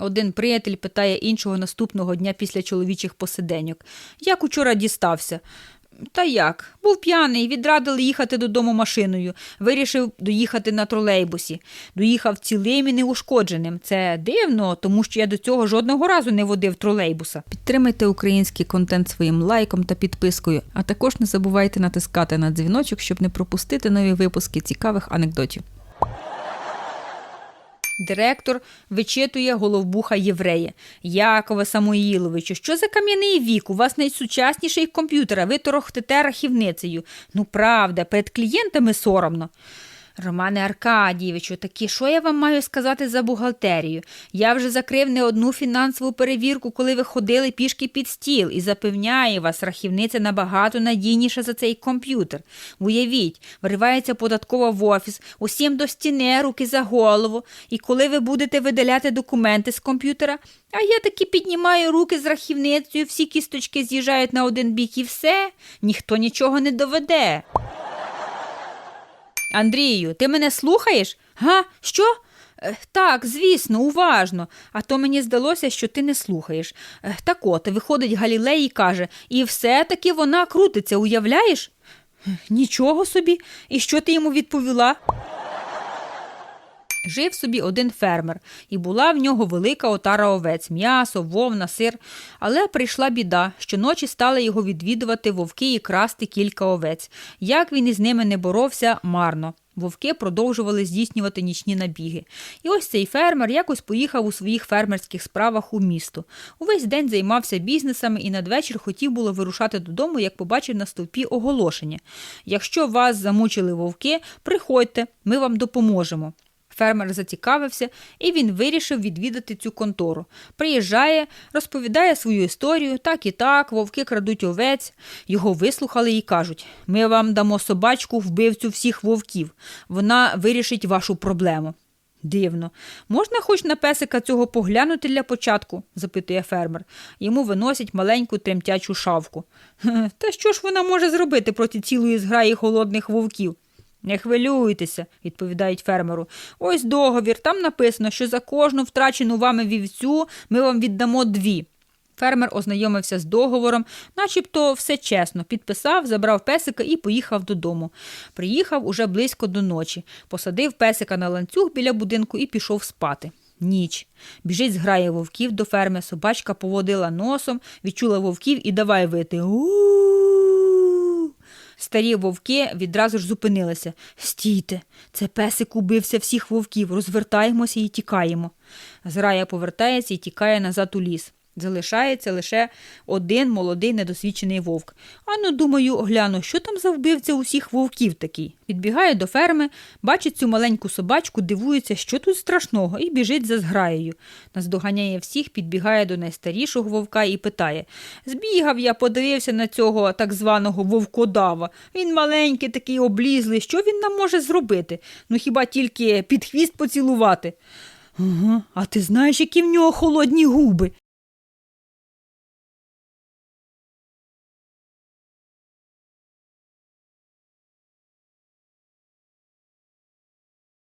Один приятель питає іншого наступного дня після чоловічих посиденьок. Як учора дістався? Та як? Був п'яний, відрадили їхати додому машиною. Вирішив доїхати на тролейбусі. Доїхав цілим і неушкодженим. Це дивно, тому що я до цього жодного разу не водив тролейбуса. Підтримайте український контент своїм лайком та підпискою, а також не забувайте натискати на дзвіночок, щоб не пропустити нові випуски цікавих анекдотів. Директор вичитує головбуха єврея. Якове Самоїловичу, що за кам'яний вік? У вас найсучасніший комп'ютер, а ви торохтете рахівницею. Ну, правда, перед клієнтами соромно. Романе Аркадійовичу, таки що я вам маю сказати за бухгалтерію? Я вже закрив не одну фінансову перевірку, коли ви ходили пішки під стіл, і запевняю вас, рахівниця набагато надійніша за цей комп'ютер. Уявіть, вривається податкова в офіс, усім до стіни, руки за голову, і коли ви будете видаляти документи з комп'ютера, а я таки піднімаю руки з рахівницею, всі кісточки з'їжджають на один бік і все, ніхто нічого не доведе. Андрію, ти мене слухаєш? Га? Що? Е, Так, звісно, уважно. А то мені здалося, що ти не слухаєш. Е, Так от, виходить Галілей і каже, і все-таки вона крутиться, уявляєш? Е, Нічого собі. І що ти йому відповіла? Жив собі один фермер, і була в нього велика отара овець, м'ясо, вовна, сир. Але прийшла біда. Щоночі стали його відвідувати вовки і красти кілька овець. Як він із ними не боровся, марно. Вовки продовжували здійснювати нічні набіги. І ось цей фермер якось поїхав у своїх фермерських справах у місто. Увесь день займався бізнесами і надвечір хотів було вирушати додому, як побачив на стовпі оголошення. Якщо вас замучили вовки, приходьте, ми вам допоможемо. Фермер зацікавився, і він вирішив відвідати цю контору. Приїжджає, розповідає свою історію, так і так, вовки крадуть овець. Його вислухали і кажуть: ми вам дамо собачку вбивцю всіх вовків. Вона вирішить вашу проблему. Дивно. Можна хоч на песика цього поглянути для початку? запитує фермер. Йому виносять маленьку тремтячу шавку. Та що ж вона може зробити проти цілої зграї холодних вовків? Не хвилюйтеся, відповідають фермеру. Ось договір. Там написано, що за кожну втрачену вами вівцю ми вам віддамо дві. Фермер ознайомився з договором, начебто все чесно, підписав, забрав песика і поїхав додому. Приїхав уже близько до ночі, посадив песика на ланцюг біля будинку і пішов спати. Ніч. Біжить зграє вовків до ферми, собачка поводила носом, відчула вовків і давай вити. У-у-у. Старі вовки відразу ж зупинилися. Стійте, це песик убився всіх вовків, розвертаємося і тікаємо. Зрая повертається і тікає назад у ліс. Залишається лише один молодий недосвідчений вовк. Ану, думаю, огляну, що там за вбивця усіх вовків такий. Підбігає до ферми, бачить цю маленьку собачку, дивується, що тут страшного, і біжить за зграєю. Наздоганяє всіх, підбігає до найстарішого вовка і питає: Збігав я, подивився на цього так званого вовкодава. Він маленький, такий облізлий. Що він нам може зробити? Ну хіба тільки під хвіст поцілувати? Ага, а ти знаєш, які в нього холодні губи?